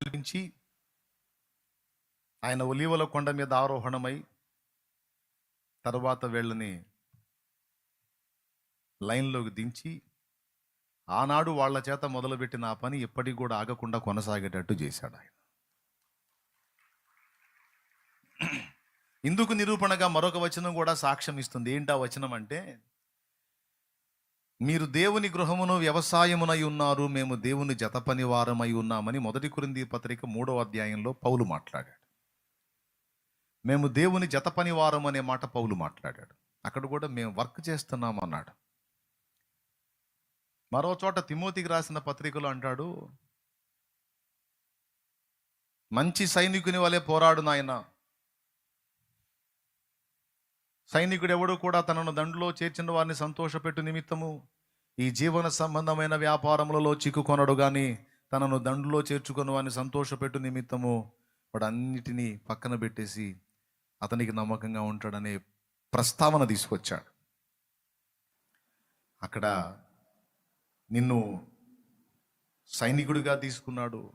పిలిపించి ఆయన ఒలీవల కొండ మీద ఆరోహణమై తర్వాత వీళ్ళని లైన్లోకి దించి ఆనాడు వాళ్ళ చేత మొదలుపెట్టిన ఆ పని ఎప్పటికి కూడా ఆగకుండా కొనసాగేటట్టు చేశాడు ఆయన. ఇందుకు నిరూపణగా మరొక వచనం కూడా సాక్ష్యం ఇస్తుంది ఏంటా వచనం అంటే మీరు దేవుని గృహమును వ్యవసాయమునై ఉన్నారు మేము దేవుని జత ఉన్నామని మొదటి కురింది పత్రిక మూడవ అధ్యాయంలో పౌలు మాట్లాడాడు. మేము దేవుని జత అనే మాట పౌలు మాట్లాడాడు. అక్కడ కూడా మేము వర్క్ చేస్తున్నాం అన్నాడు. మరో చోట తిమోతికి రాసిన పత్రికలో అంటాడు మంచి సైనికుని వలె పోరాడు నాయన. సైనికుడు ఎవడు కూడా తనను దండులో చేర్చిన వారిని సంతోషపెట్టు నిమిత్తము ఈ జీవన సంబంధమైన వ్యాపారములలో చిక్కుకొనడు కానీ తనను దండులో చేర్చుకున్న వారిని సంతోషపెట్టు నిమిత్తము. వాడు అన్నిటినీ పక్కన పెట్టేసి అతనికి నమ్మకంగా ఉంటాడనే ప్రస్తావన తీసుకొచ్చాడు. అక్కడ నిన్ను సైనికుడిగా తీసుకున్నాడు.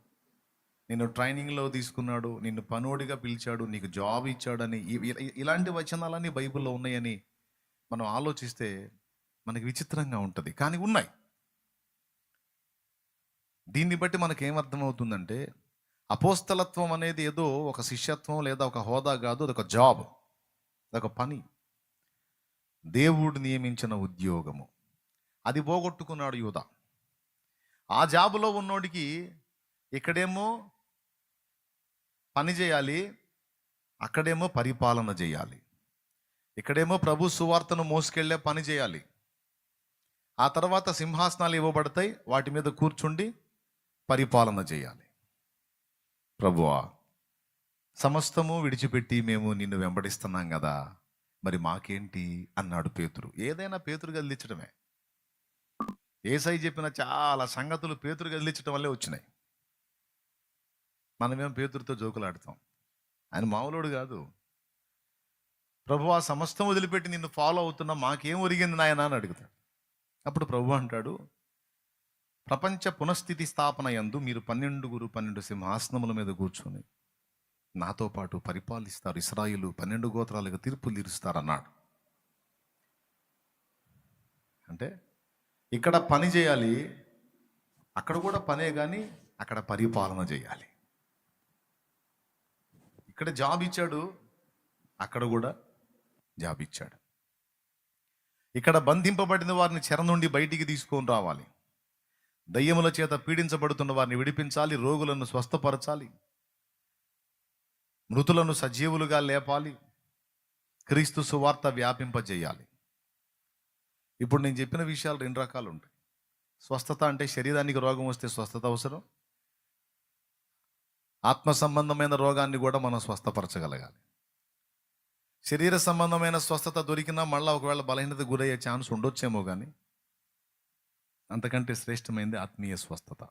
నిన్ను ట్రైనింగ్లో తీసుకున్నాడు నిన్ను పనోడిగా పిలిచాడు నీకు జాబ్ ఇచ్చాడని ఇలాంటి వచనాలన్నీ బైబిల్లో ఉన్నాయని మనం ఆలోచిస్తే మనకి విచిత్రంగా ఉంటుంది. కానీ ఉన్నాయి. దీన్ని బట్టి మనకి ఏమర్థమవుతుందంటే అపోస్తలత్వం అనేది ఏదో ఒక శిష్యత్వం లేదా ఒక హోదా కాదు అదొక జాబ్ అదొక పని. దేవుడు నియమించిన ఉద్యోగము. అది పోగొట్టుకున్నాడు యువత ఆ జాబులో ఉన్నోడికి ఇక్కడేమో పని చేయాలి అక్కడేమో పరిపాలన చేయాలి. ఇక్కడేమో ప్రభు సువార్తను మోసుకెళ్ళే పని చేయాలి. ఆ తర్వాత సింహాసనాలు ఇవ్వబడతాయి వాటి మీద కూర్చుండి పరిపాలన చేయాలి. ప్రభువా సమస్తము విడిచిపెట్టి మేము నిన్ను వెంబడిస్తున్నాం కదా మరి మాకేంటి? అన్నాడు పేతురు. ఏదైనా పేతురు కదిలించడమే ఏసై చెప్పిన చాలా సంగతులు పేతురు కదిలించడం వల్లే వచ్చినాయి. మనమేం పేతురితో జోకులాడతాం. ఆయన మామూలుడు కాదు. ప్రభు ఆ సమస్తం వదిలిపెట్టి నిన్ను ఫాలో అవుతున్నా మాకేం ఒరిగింది నాయన అని అడుగుతాడు. అప్పుడు ప్రభు అంటాడు ప్రపంచ పునఃస్థితి స్థాపన ఎందు మీరు పన్నెండుగురు పన్నెండు సింహాసనముల మీద కూర్చొని నాతో పాటు పరిపాలిస్తారు. ఇస్రాయిలు పన్నెండు గోత్రాలుగా తీర్పు తీరుస్తారన్నాడు. అంటే ఇక్కడ పని చేయాలి అక్కడ కూడా పనే కానీ అక్కడ పరిపాలన చేయాలి. ఇక్కడ జాబ్ ఇచ్చాడు అక్కడ కూడా జాబ్ ఇచ్చాడు. ఇక్కడ బంధింపబడిన వారిని చెర నుండి బయటికి తీసుకొని రావాలి. దయ్యముల చేత పీడించబడుతున్న వారిని విడిపించాలి రోగులను స్వస్థపరచాలి మృతులను సజీవులుగా లేపాలి క్రీస్తు సువార్త వ్యాపింపజేయాలి. ఇప్పుడు నేను చెప్పిన విషయాలు రెండు రకాలు ఉంటాయి. స్వస్థత అంటే శరీరానికి రోగం వస్తే స్వస్థత అవసరం ఆత్మ సంబంధమైన రోగాన్ని కూడా మనం స్వస్థపరచగలగాలి. శరీర సంబంధమైన స్వస్థత దొరికినా మళ్ళీ ఒకవేళ బలహీనత గురయ్యే ఛాన్స్ ఉండొచ్చేమో కానీ అంతకంటే శ్రేష్టమైంది ఆత్మీయ స్వస్థత.